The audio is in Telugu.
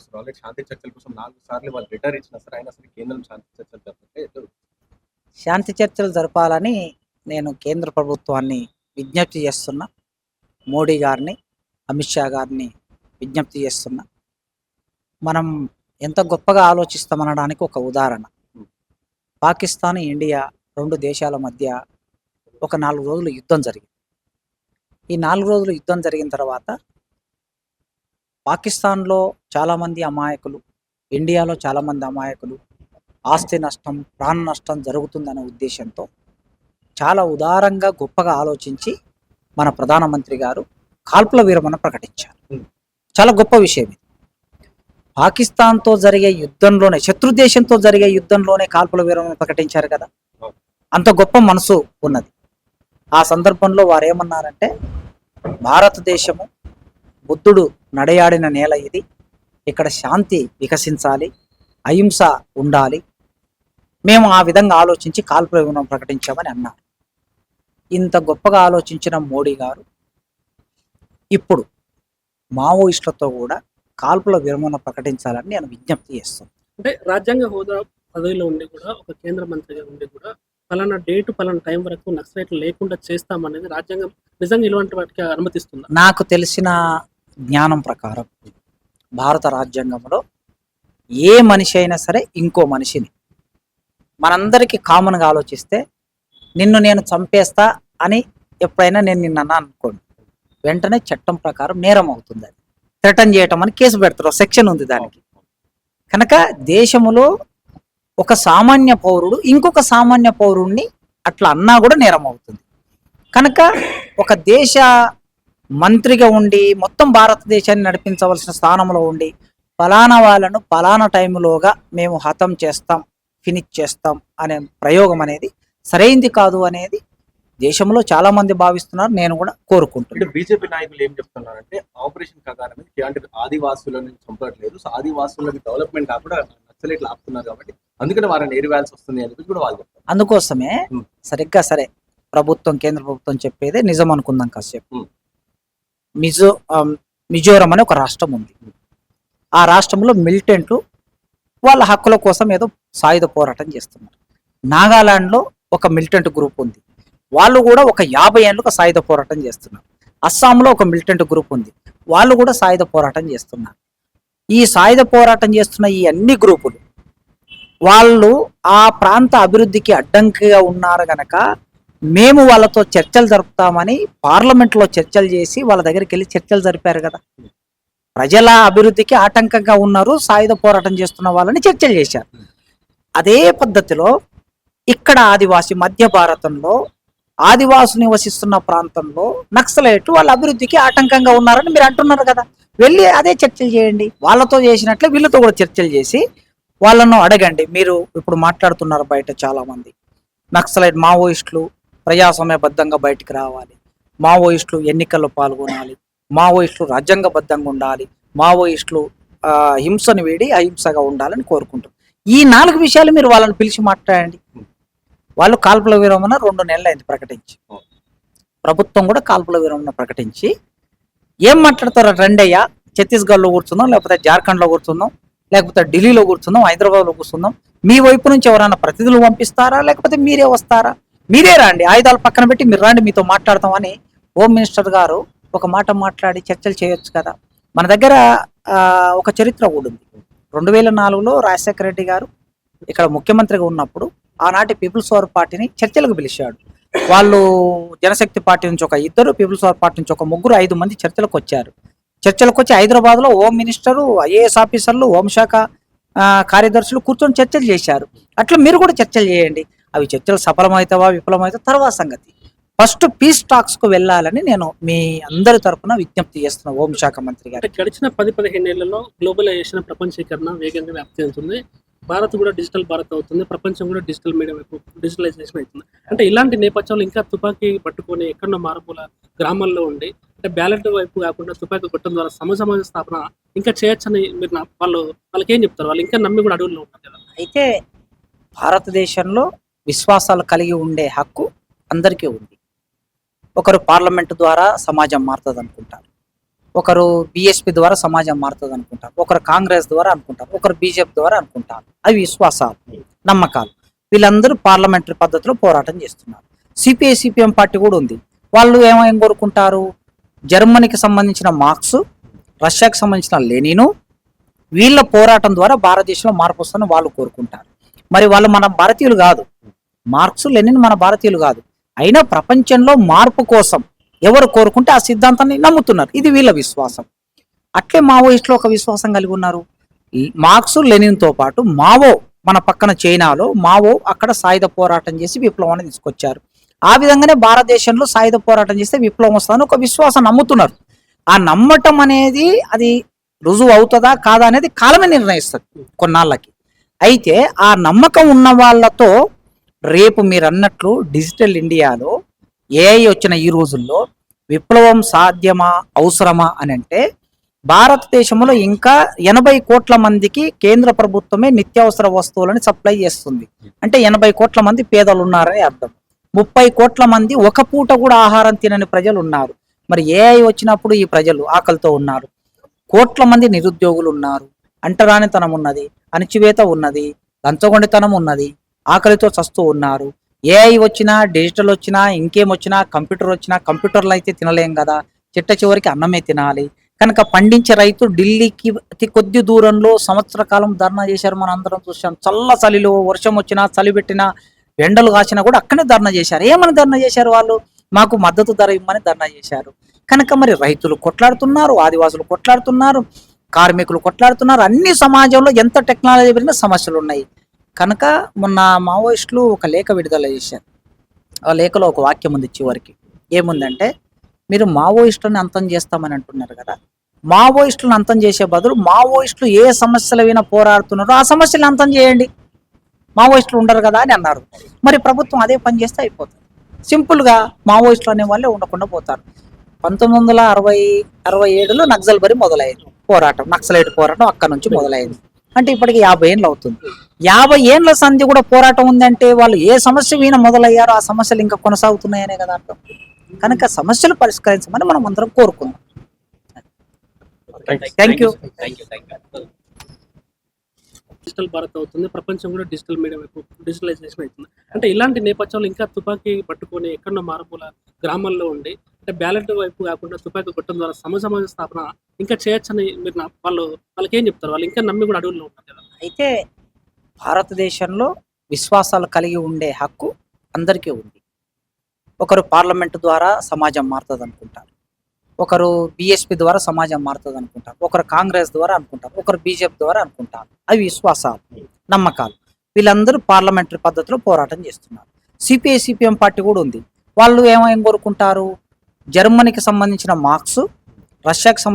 వస్తున్నారు ఆల్రెడీ శాంతి చర్చల కోసం నాలుగు సార్లు వాళ్ళు లెటర్ ఇచ్చినా సరే అయినా సరే కేంద్రం శాంతి చర్చలు జరుపుతుంటే ఎటు? శాంతి చర్చలు జరపాలని నేను కేంద్ర ప్రభుత్వాన్ని విజ్ఞప్తి చేస్తున్నా. మోడీ గారిని అమిత్ షా గారిని విజ్ఞప్తి చేస్తున్నా. మనం ఎంత గొప్పగా ఆలోచిస్తామనడానికి ఒక ఉదాహరణ. పాకిస్తాన్ ఇండియా రెండు దేశాల మధ్య ఒక నాలుగు రోజులు యుద్ధం జరిగింది. ఈ నాలుగు రోజులు యుద్ధం జరిగిన తర్వాత పాకిస్తాన్లో చాలామంది అమాయకులు ఇండియాలో చాలామంది అమాయకులు ఆస్తి నష్టం ప్రాణ నష్టం జరుగుతుందనే ఉద్దేశంతో చాలా ఉదారంగా గొప్పగా ఆలోచించి మన ప్రధానమంత్రి గారు కాల్పుల విరమణ ప్రకటించారు. చాలా గొప్ప విషయం ఇది పాకిస్తాన్తో జరిగే యుద్ధంలోనే శత్రు దేశంతో జరిగే యుద్ధంలోనే కాల్పుల విరమణ ప్రకటించారు కదా. అంత గొప్ప మనసు ఉన్నది ఆ సందర్భంలో వారు ఏమన్నారంటే భారతదేశము బుద్ధుడు నడయాడిన నేల ఇది. ఇక్కడ శాంతి వికసించాలి అహింస ఉండాలి. మేము ఆ విధంగా ఆలోచించి కాల్పుల ప్రకటించామని అన్నారు. ఇంత గొప్పగా ఆలోచించిన మోడీ గారు ఇప్పుడు మావోయిస్టులతో కూడా కాల్పుల విరమణ ప్రకటించాలని నేను విజ్ఞప్తి చేస్తున్నాను. అంటే రాజ్యాంగ హోదా పదవిలో ఉండి కూడా ఒక కేంద్ర మంత్రిగా ఉండి కూడా పలానా డేట్ పలానా టైం వరకు నక్సలైట్లు లేకుండా చేస్తామనేది రాజ్యాంగం నిజంగా ఇలాంటి వాటికి అనుమతిస్తుందా? నాకు తెలిసిన జ్ఞానం ప్రకారం భారత రాజ్యాంగంలో ఏ మనిషి అయినా సరే ఇంకో మనిషిని. మనందరికీ కామన్గా ఆలోచిస్తే నిన్ను నేను చంపేస్తా అని ఎప్పుడైనా నేను నిన్న అనుకోండి వెంటనే చట్టం ప్రకారం నేరం అవుతుంది అది. థ్రెటన్ చేయటం అని కేసు పెడతారు సెక్షన్ ఉంది దానికి. కనుక దేశములో ఒక సామాన్య పౌరుడు ఇంకొక సామాన్య పౌరుణ్ణి అట్లా అన్నా కూడా నేరం అవుతుంది. కనుక ఒక దేశ మంత్రిగా ఉండి మొత్తం భారతదేశాన్ని నడిపించవలసిన స్థానంలో ఉండి ఫలానా వాళ్ళను ఫలానా టైంలోగా మేము హతం చేస్తాం ఫినిష్ చేస్తాం అనే ప్రయోగం అనేది సరైంది కాదు అనేది దేశంలో చాలా మంది భావిస్తున్నారు. నేను కూడా అంటే కోరుకుంటున్నాను బీజేపీ నాయకులు ఏం చెప్తున్నారంటే ఆపరేషన్ కగారం మీద అంటే ఆదివాసులను చంపట్లేదు. సో ఆదివాసులకి డెవలప్మెంట్ కాకుండా నక్సలైట్లు ఆపుతున్నారు కాబట్టి అందుకని వారిని ఏరివేయాల్సి వస్తుంది అని చెప్పి కూడా వాళ్ళు చెప్తారు. అందుకోసమే. సరిగ్గా సరే ప్రభుత్వం కేంద్ర ప్రభుత్వం చెప్పేదే నిజం అనుకుందాం కాసేపు. మిజో మిజోరం అనే ఒక రాష్ట్రం ఉంది. ఆ రాష్ట్రంలో మిలిటెంట్లు వాళ్ళ హక్కుల కోసం ఏదో సాయుధ పోరాటం చేస్తున్నారు. నాగాలాండ్లో ఒక మిలిటెంట్ గ్రూప్ ఉంది. వాళ్ళు కూడా ఒక యాభై ఏళ్ళుగా సాయుధ పోరాటం చేస్తున్నారు. అస్సాంలో ఒక మిలిటెంట్ గ్రూప్ ఉంది. వాళ్ళు కూడా సాయుధ పోరాటం చేస్తున్నారు. ఈ సాయుధ పోరాటం చేస్తున్న ఈ అన్ని గ్రూపులు వాళ్ళు ఆ ప్రాంత అభివృద్ధికి అడ్డంకిగా ఉన్నారు గనక మేము వాళ్ళతో చర్చలు జరుపుతామని పార్లమెంట్లో చర్చలు చేసి వాళ్ళ దగ్గరికి వెళ్ళి చర్చలు జరిపారు కదా. ప్రజల అభివృద్ధికి ఆటంకంగా ఉన్నారు సాయుధ పోరాటం చేస్తున్న వాళ్ళని చర్చలు చేశారు. అదే పద్ధతిలో ఇక్కడ ఆదివాసి మధ్య భారతంలో ఆదివాసులు నివసిస్తున్న ప్రాంతంలో నక్సలైట్ వాళ్ళ అభివృద్ధికి ఆటంకంగా ఉన్నారని మీరు అంటున్నారు కదా. వెళ్ళి అదే చర్చలు చేయండి. వాళ్ళతో చేసినట్లే వీళ్ళతో కూడా చర్చలు చేసి వాళ్ళను అడగండి. మీరు ఇప్పుడు మాట్లాడుతున్నారు బయట చాలా మంది నక్సలైట్ మావోయిస్టులు ప్రజాస్వామ్యబద్ధంగా బయటికి రావాలి. మావోయిస్టులు ఎన్నికల్లో పాల్గొనాలి. మావోయిస్టులు రాజ్యాంగబద్ధంగా ఉండాలి. మావోయిస్టులు హింసను వేడి అహింసగా ఉండాలని కోరుకుంటారు ఈ నాలుగు విషయాలు మీరు వాళ్ళని పిలిచి మాట్లాడండి. వాళ్ళు కాల్పుల విరమణ రెండు నెలలు అయింది ప్రకటించి. ప్రభుత్వం కూడా కాల్పుల విరమణ ప్రకటించి. ఏం మాట్లాడతారు రెండయ్య ఛత్తీస్గఢ్లో కూర్చుందాం లేకపోతే జార్ఖండ్లో కూర్చుందాం లేకపోతే ఢిల్లీలో కూర్చుందాం హైదరాబాద్లో కూర్చుందాం. మీ వైపు నుంచి ఎవరైనా ప్రతినిధులు పంపిస్తారా లేకపోతే మీరే వస్తారా? మీరే రండి ఆయుధాలు పక్కన పెట్టి మీరు రండి మీతో మాట్లాడతామని హోమ్ మినిస్టర్ గారు ఒక మాట మాట్లాడి చర్చలు చేయొచ్చు కదా. మన దగ్గర ఒక చరిత్ర కూడా ఉంది. రెండు వేల నాలుగులో రాజశేఖర రెడ్డి గారు ఇక్కడ ముఖ్యమంత్రిగా ఉన్నప్పుడు ఆనాటి పీపుల్స్ పవర్ పార్టీని చర్చలకు పిలిచాడు. వాళ్ళు జనశక్తి పార్టీ నుంచి ఒక ఇద్దరు పీపుల్స్ వార్ పార్టీ నుంచి ఒక ముగ్గురు ఐదు మంది చర్చలకు వచ్చారు. చర్చలకు వచ్చి హైదరాబాద్లో హోమ్ మినిస్టరు ఐఏఎస్ ఆఫీసర్లు హోంశాఖ కార్యదర్శులు కూర్చొని చర్చలు చేశారు. అట్లా మీరు కూడా చర్చలు చేయండి. అవి చర్చలు సఫలమవుతావా విఫలమవుతావా తర్వాత సంగతి. ఫస్ట్ పీస్ టాక్స్కు వెళ్ళాలని నేను మీ అందరి తరపున విజ్ఞప్తి చేస్తున్నా హోంశాఖ మంత్రి గారు. అంటే గడిచిన పది పదిహేను ఏళ్ళలో గ్లోబలైజేషన్ ప్రపంచీకరణ వేగంగా వ్యాప్తి చెందుతుంది భారత్ కూడా డిజిటల్ భారత్ అవుతుంది. ప్రపంచం కూడా డిజిటల్ మీడియా వైపు డిజిటలైజేషన్ అవుతుంది. అంటే ఇలాంటి నేపథ్యంలో ఇంకా తుపాకీ పట్టుకొని ఎక్కడో మారుమూల గ్రామాల్లో ఉండి అంటే బ్యాలెట్ వైపు కాకుండా తుపాకీ కొట్టడం ద్వారా సమ సమాజ స్థాపన ఇంకా చేయొచ్చని మీరు వాళ్ళు వాళ్ళకి ఏం చెప్తారు? వాళ్ళు ఇంకా నమ్మి కూడా అడవుల్లో ఉంటారు కదా. అయితే భారతదేశంలో విశ్వాసాలు కలిగి ఉండే హక్కు అందరికీ ఉంది. ఒకరు పార్లమెంటు ద్వారా సమాజం మారుతుంది అనుకుంటారు ఒకరు బిఎస్పి ద్వారా సమాజం మారుతుంది అనుకుంటారు ఒకరు కాంగ్రెస్ ద్వారా అనుకుంటారు. ఒకరు బీజేపీ ద్వారా అనుకుంటారు. అవి విశ్వాసాలు నమ్మకాలు. వీళ్ళందరూ పార్లమెంటరీ పద్ధతిలో పోరాటం చేస్తున్నారు. సిపిఐ సిపిఎం పార్టీ కూడా ఉంది. వాళ్ళు ఏమేం కోరుకుంటారు? జర్మనీకి సంబంధించిన మార్క్స్ రష్యాకి సంబంధించిన లెనిను వీళ్ళ పోరాటం ద్వారా భారతదేశంలో మార్పు వస్తుందని వాళ్ళు కోరుకుంటారు. మరి వాళ్ళు మన భారతీయులు కాదు. మార్క్స్ లెనిన్ మన భారతీయులు కాదు. అయినా ప్రపంచంలో మార్పు కోసం ఎవరు కోరుకుంటే ఆ సిద్ధాంతాన్ని నమ్ముతున్నారు. ఇది వీళ్ళ విశ్వాసం. అట్లే మావోయిస్టులు ఒక విశ్వాసం కలిగి ఉన్నారు. ఈ మార్క్స్ లెనిన్తో పాటు మావో మన పక్కన చైనాలో మావో అక్కడ సాయుధ పోరాటం చేసి విప్లవాన్ని తీసుకొచ్చారు. ఆ విధంగానే భారతదేశంలో సాయుధ పోరాటం చేస్తే విప్లవం వస్తుందని ఒక విశ్వాసం నమ్ముతున్నారు. ఆ నమ్మటం అనేది అది రుజువు అవుతుందా కాదా అనేది కాలమే నిర్ణయిస్తుంది కొన్నాళ్ళకి. అయితే ఆ నమ్మకం ఉన్న వాళ్ళతో రేపు మీరు అన్నట్లు డిజిటల్ ఇండియాలో ఏఐ వచ్చిన ఈ రోజుల్లో విప్లవం సాధ్యమా అవసరమా అని అంటే భారతదేశంలో ఇంకా ఎనభై కోట్ల మందికి కేంద్ర ప్రభుత్వమే నిత్యావసర వస్తువులను సప్లై చేస్తుంది. అంటే ఎనభై కోట్ల మంది పేదలు ఉన్నారని అర్థం. ముప్పై కోట్ల మంది ఒక పూట కూడా ఆహారం తినని ప్రజలు ఉన్నారు. మరి ఏఐ వచ్చినప్పుడు ఈ ప్రజలు ఆకలితో ఉన్నారు. కోట్ల మంది నిరుద్యోగులు ఉన్నారు. అంటరానితనం ఉన్నది. అణచివేత ఉన్నది లంచగొండితనం ఉన్నది ఆకలితో చస్తూ ఉన్నారు. ఏఐ వచ్చినా డిజిటల్ వచ్చినా ఇంకేం వచ్చినా కంప్యూటర్ వచ్చినా కంప్యూటర్లు అయితే తినలేం కదా చిట్ట చివరికి అన్నమే తినాలి. కనుక పండించే రైతు ఢిల్లీకి అతి కొద్ది దూరంలో సంవత్సర కాలం ధర్నా చేశారు మనం అందరం చూసాం చల్ల చలిలో వర్షం వచ్చినా చలి పెట్టినా ఎండలు కాసినా కూడా అక్కడే ధర్నా చేశారు. ఏమని ధర్నా చేశారు వాళ్ళు? మాకు మద్దతు ధర ఇవ్వమని ధర్నా చేశారు. కనుక మరి రైతులు కొట్లాడుతున్నారు ఆదివాసులు కొట్లాడుతున్నారు. కార్మికులు కొట్లాడుతున్నారు. అన్ని సమాజంలో ఎంత టెక్నాలజీ పెరిగినా సమస్యలు ఉన్నాయి. కనుక మొన్న మావోయిస్టులు ఒక లేఖ విడుదల చేశారు. ఆ లేఖలో ఒక వాక్యం ఉంది చివరికి. ఏముందంటే మీరు మావోయిస్టులను అంతం చేస్తామని అంటున్నారు కదా. మావోయిస్టులను అంతం చేసే బదులు మావోయిస్టులు ఏ సమస్యల మీద పోరాడుతున్నారో ఆ సమస్యలు అంతం చేయండి. మావోయిస్టులు ఉండరు కదా అని అన్నారు. మరి ప్రభుత్వం అదే పని చేస్తే అయిపోతుంది. సింపుల్గా మావోయిస్టులు అనే వాళ్ళే ఉండకుండా పోతారు. పంతొమ్మిది వందల అరవై అరవై ఏడులో నక్సల్ బరి మొదలైంది. పోరాటం నక్సలైట్ పోరాటం అక్కడ నుంచి మొదలైంది. అంటే ఇప్పటికి యాభై ఏళ్ళు అవుతుంది. యాభై ఏళ్ళ సంధి కూడా పోరాటం ఉందంటే వాళ్ళు ఏ సమస్య మీద మొదలయ్యారో ఆ సమస్యలు ఇంకా కొనసాగుతున్నాయనే కదా అర్థం. కనుక సమస్యలు పరిష్కరించమని మనం అందరం కోరుకుందాం. థ్యాంక్ యూ డిజిటల్ భారత్ అవుతుంది. ప్రపంచం కూడా డిజిటల్ మీడియా వైపు డిజిటలైజేషన్ అవుతుంది. అంటే ఇలాంటి నేపథ్యంలో ఇంకా తుపాకీ పట్టుకొని ఎక్కడో మారుమూల గ్రామాల్లో ఉండి అంటే బ్యాలెట్ వైపు కాకుండా తుపాకీ కొట్టడం ద్వారా సమాజ సమాజ స్థాపన ఇంకా చేయొచ్చని మీరు వాళ్ళు వాళ్ళకి ఏం చెప్తారు? వాళ్ళు ఇంకా నమ్మి కూడా అడవుల్లో ఉంటారు కదా. అయితే భారతదేశంలో విశ్వాసాలు కలిగి ఉండే హక్కు అందరికీ ఉంది. ఒకరు పార్లమెంట్ ద్వారా సమాజం మారుతుంది అనుకుంటారు ఒకరు బిఎస్పి ద్వారా సమాజం మారుతుంది అనుకుంటారు. ఒకరు కాంగ్రెస్ ద్వారా అనుకుంటారు. ఒకరు బీజేపీ ద్వారా అనుకుంటారు. అవి విశ్వాసాలు నమ్మకాలు. వీళ్ళందరూ పార్లమెంటరీ పద్ధతిలో పోరాటం చేస్తున్నారు. సిపిఐ సిపిఎం పార్టీ కూడా ఉంది. వాళ్ళు ఏమేం కోరుకుంటారు? జర్మనీకి సంబంధించిన మార్క్స్ రష్యాకి